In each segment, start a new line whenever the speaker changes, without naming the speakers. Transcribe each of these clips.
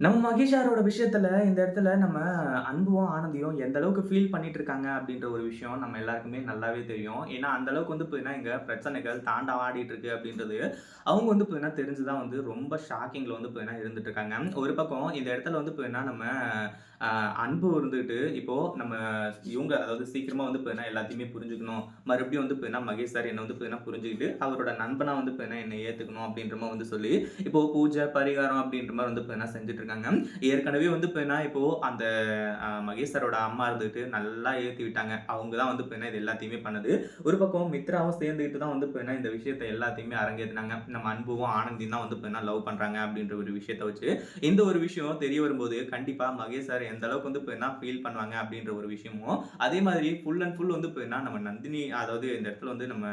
நம்ம மகேஷாரோட விஷயத்துல இந்த இடத்துல நம்ம அன்பும், ஆனந்தியும் எந்த அளவுக்கு ஃபீல் பண்ணிட்டு இருக்காங்க அப்படின்ற ஒரு விஷயம் நம்ம எல்லாருக்குமே நல்லாவே தெரியும். ஏன்னா, அந்த அளவுக்கு வந்து பார்த்தீங்கன்னா, இங்க பிரச்சனைகள் தாண்டவாடிட்டு இருக்கு அப்படின்றது, அவங்க வந்து பார்த்தீங்கன்னா தெரிஞ்சு தான் வந்து ரொம்ப ஷாக்கிங்ல வந்து பார்த்தீங்கன்னா இருந்துட்டு இருக்காங்க. ஒரு பக்கம் இந்த இடத்துல வந்து பார்த்தீங்கன்னா, நம்ம அன்பு இருந்துட்டு, இப்போ நம்ம இவங்க அதாவது சீக்கிரமா வந்து பார்த்தீங்கன்னா எல்லாத்தையுமே புரிஞ்சுக்கணும். மறுபடியும் வந்து பார்த்தீங்கன்னா, மகேஷ் சார் என்னை வந்து பார்த்தீங்கன்னா புரிஞ்சுக்கிட்டு, அவரோட நண்பனாக வந்து பார்த்தீங்கன்னா என்னை ஏற்றுக்கணும் அப்படின்ற மாதிரி வந்து சொல்லி, இப்போ பூஜை, பரிகாரம் அப்படின்ற மாதிரி வந்து பார்த்தீங்கன்னா செஞ்சுட்டு இருக்காங்க. ஏற்கனவே வந்து பார்த்தீங்கன்னா, இப்போ அந்த மகேஷ் சாரோட அம்மா இருந்துட்டு நல்லா ஏற்றி விட்டாங்க. அவங்க தான் வந்து பார்த்தீங்கன்னா இது எல்லாத்தையுமே பண்ணது. ஒரு பக்கம் மித்ராவும் சேர்ந்துக்கிட்டு தான் வந்து பார்த்தீங்கன்னா இந்த விஷயத்தை எல்லாத்தையுமே அரங்கேற்றினாங்க நம்ம அன்புவும், ஆனந்தியும் தான் வந்து பார்த்தீங்கன்னா லவ் பண்ணுறாங்க அப்படின்ற ஒரு விஷயத்த வச்சு. இந்த ஒரு விஷயம் தெரிய வரும்போது, கண்டிப்பாக மகேஷ் சார் எந்த அளவுக்கு வந்து பார்த்தீங்கன்னா ஃபீல் பண்ணுவாங்க அப்படின்ற ஒரு விஷயமும், அதே மாதிரி ஃபுல் அண்ட் ஃபுல் வந்து பார்த்தீங்கன்னா நம்ம நந்தினி அதாவது இந்த இடத்துல வந்து நம்ம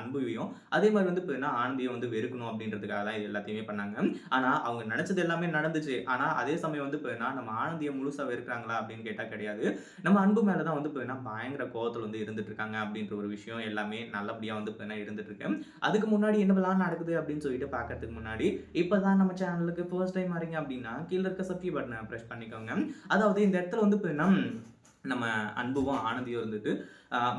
அன்புவையும், அதே மாதிரி வந்து பார்த்தீங்கன்னா ஆனந்தியும் வந்து வெறுக்கணும் அப்படின்றதுக்காக தான் இது எல்லாத்தையுமே பண்ணாங்க. ஆனால் அவங்க நினச்சது எல்லாமே நடந்துச்சு. ஆனால் அதே சமயம் வந்து பார்த்தீங்கன்னா, நம்ம ஆனந்தியை முழுசாக வெறுக்கிறாங்களா அப்படின்னு கேட்டால் கிடையாது. நம்ம அன்பு மேலே தான் வந்து பார்த்தீங்கன்னா, பயங்கர கோவத்தில் வந்து இருந்துட்டு இருக்காங்க அப்படின்ற ஒரு விஷயம் எல்லாமே நல்லபடியாக வந்து பார்த்தீங்கன்னா இருந்துட்டு இருக்கேன் அதுக்கு முன்னாடி என்னவெல்லாம் நடக்குது அப்படின்னு சொல்லிட்டு பார்க்கறதுக்கு முன்னாடி, இப்போ தான் நம்ம சேனலுக்கு ஃபர்ஸ்ட் டைம் வரீங்க அப்படின்னா, கீழே இருக்க சப்ஸ்கிரைப் பட்டனை ப்ரெஸ் பண்ணிக்கோங்க. அதாவது இந்த இடத்துல வந்து பார்த்தீங்கன்னா, நம்ம அன்புவும், ஆனந்தியும் இருந்துட்டு,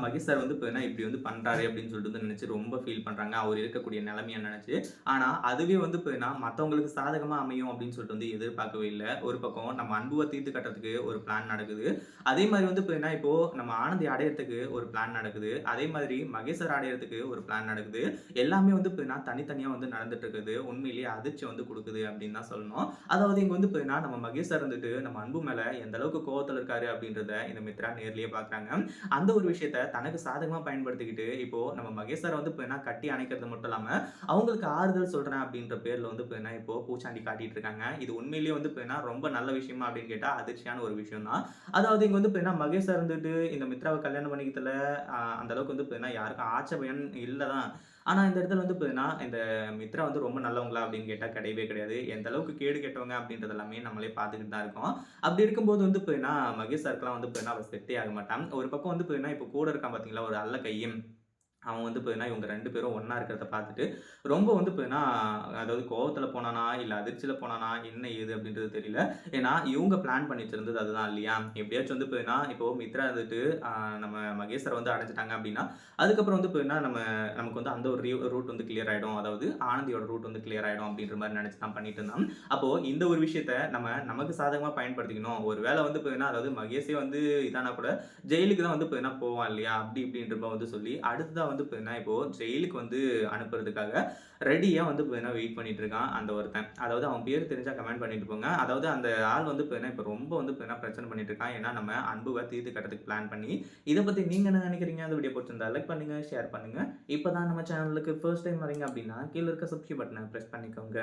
மகேஷ் சார் வந்து இப்போ இப்படி வந்து பண்ணுறாரு அப்படின்னு சொல்லிட்டு வந்து நினச்சி ரொம்ப ஃபீல் பண்றாங்க. அவர் இருக்கக்கூடிய நிலைமைய நினச்சி ஆனால் அதுவே வந்து பார்த்தீங்கன்னா, மற்றவங்களுக்கு சாதகமாக அமையும் அப்படின்னு சொல்லிட்டு வந்து எதிர்பார்க்கவே இல்லை ஒரு பக்கம் நம்ம அன்புவை தீர்த்து கட்டுறதுக்கு ஒரு பிளான் நடக்குது. அதே மாதிரி வந்து பார்த்தீங்கன்னா, இப்போ நம்ம ஆனந்தி அடையிறதுக்கு ஒரு பிளான் நடக்குது. அதே மாதிரி மகேஷ் சார் ஒரு பிளான் நடக்குது. எல்லாமே வந்து பார்த்தீங்கன்னா, தனித்தனியா வந்து நடந்துட்டு இருக்குது. உண்மையிலேயே அதிர்ச்சி வந்து கொடுக்குது அப்படின்னு தான் சொல்லணும். அதாவது இங்கே வந்து பார்த்தீங்கன்னா, நம்ம மகேஷ் சார் வந்துட்டு நம்ம அன்பு மேலே எந்த அளவுக்கு கோவத்தில் இருக்காரு அப்படின்றத இந்த மித்ரா நேர்லேயே பார்க்குறாங்க. அந்த ஒரு விஷயம் விஷயத்த தனக்கு சாதகமா பயன்படுத்திக்கிட்டு, இப்போ நம்ம மகேஷ் சார வந்து என்ன கட்டி அணைக்கிறது மட்டும் இல்லாம, அவங்களுக்கு ஆறுதல் சொல்றேன் அப்படின்ற பேர்ல வந்து பார்த்தீங்கன்னா, இப்போ பூச்சாண்டி காட்டிட்டு இருக்காங்க. இது உண்மையிலேயே வந்து பார்த்தீங்கன்னா, ரொம்ப நல்ல விஷயமா அப்படின்னு கேட்டா அதிர்ச்சியான ஒரு விஷயம் தான். அதாவது இங்க வந்து பார்த்தீங்கன்னா, மகேஷ் சார் இருந்துட்டு இந்த மித்ராவை கல்யாணம் பண்ணிக்கிறதுல அந்த அளவுக்கு வந்து பார்த்தீங்கன்னா, யாருக்கும் ஆட்சேபம் இல்ல தான். ஆனால் இந்த இடத்துல வந்து பார்த்தீங்கன்னா, இந்த மித்ரா வந்து ரொம்ப நல்லவங்களா அப்படின்னு கேட்டால் கிடையவே கிடையாது. எந்த அளவுக்கு கேடு கெட்டவங்க அப்படின்றது எல்லாமே நம்மளே பார்த்துக்கிட்டு தான் இருக்கோம். அப்படி இருக்கும்போது வந்து பார்த்தீங்கன்னா, மகேஷ் சார்க்கெலாம் வந்து பார்த்தீங்கன்னா, அவர் செட்டே ஆக மாட்டான். ஒரு பக்கம் வந்து பார்த்தீங்கன்னா, இப்போ கூட இருக்கான் பார்த்தீங்களா, ஒரு அல்ல கையும். அவன் வந்து பார்த்தீங்கன்னா, இவங்க ரெண்டு பேரும் ஒன்றா இருக்கிறத பார்த்துட்டு, ரொம்ப வந்து பார்த்தீங்கன்னா, அதாவது கோவத்தில் போனானா, இல்லை அதிர்ச்சியில் போனானா, என்ன ஏது அப்படின்றது தெரியல. ஏன்னா, இவங்க பிளான் பண்ணிட்டு இருந்தது அதுதான் இல்லையா? எப்படியாச்சும் வந்து பார்த்தீங்கன்னா, இப்போ மித்ரா வந்துட்டு நம்ம மகேஸ்வரை வந்து அடைஞ்சிட்டாங்க அப்படின்னா, அதுக்கப்புறம் வந்து பார்த்தீங்கன்னா, நம்ம நமக்கு வந்து அந்த ஒரு ரூட் வந்து கிளியர் ஆகிடும் அதாவது ஆனந்தியோட ரூட் வந்து கிளியர் ஆகிடும் அப்படின்ற மாதிரி நினச்சி தான் பண்ணிட்டு இருந்தான். அப்போது இந்த ஒரு விஷயத்த நம்ம நமக்கு சாதகமாக பயன்படுத்திக்கணும். ஒரு வேளை வந்து பார்த்தீங்கன்னா, அதாவது மகேஷே வந்து இதானா கூட ஜெயிலுக்கு தான் வந்து பார்த்தீங்கன்னா போவான் இல்லையா? அப்படி இப்படின்ற வந்து சொல்லி, அடுத்ததான் வந்து பார்த்தீங்கன்னா, இப்போ ஜெயிலுக்கு வந்து அனுப்புறதுக்காக ரெடியாக வந்து பார்த்தீங்கன்னா, வெயிட் பண்ணிட்டு இருக்கான் அந்த ஒருத்தன். அதாவது அவன் பேர் தெரிஞ்சால் கமெண்ட் பண்ணிட்டு போங்க. அதாவது அந்த ஆள் வந்து பார்த்தீங்கன்னா, இப்போ ரொம்ப வந்து பார்த்தீங்கன்னா பிரச்சனை பண்ணிட்டு இருக்கான். ஏன்னா, நம்ம அன்புவை தீர்த்து கட்டுறதுக்கு பிளான் பண்ணி. இதை பற்றி நீங்க என்ன நினைக்கிறீங்க அந்த வீடியோ பிடிச்சிருந்தா லைக் பண்ணுங்க, ஷேர் பண்ணுங்க. இப்போதான் நம்ம சேனலுக்கு ஃபர்ஸ்ட் டைம் வரீங்க அப்படின்னா, கீழே இருக்க சப்ஸ்கிரைப் பட்டனை ப்ரெஸ் பண்ணிக்கோங்க.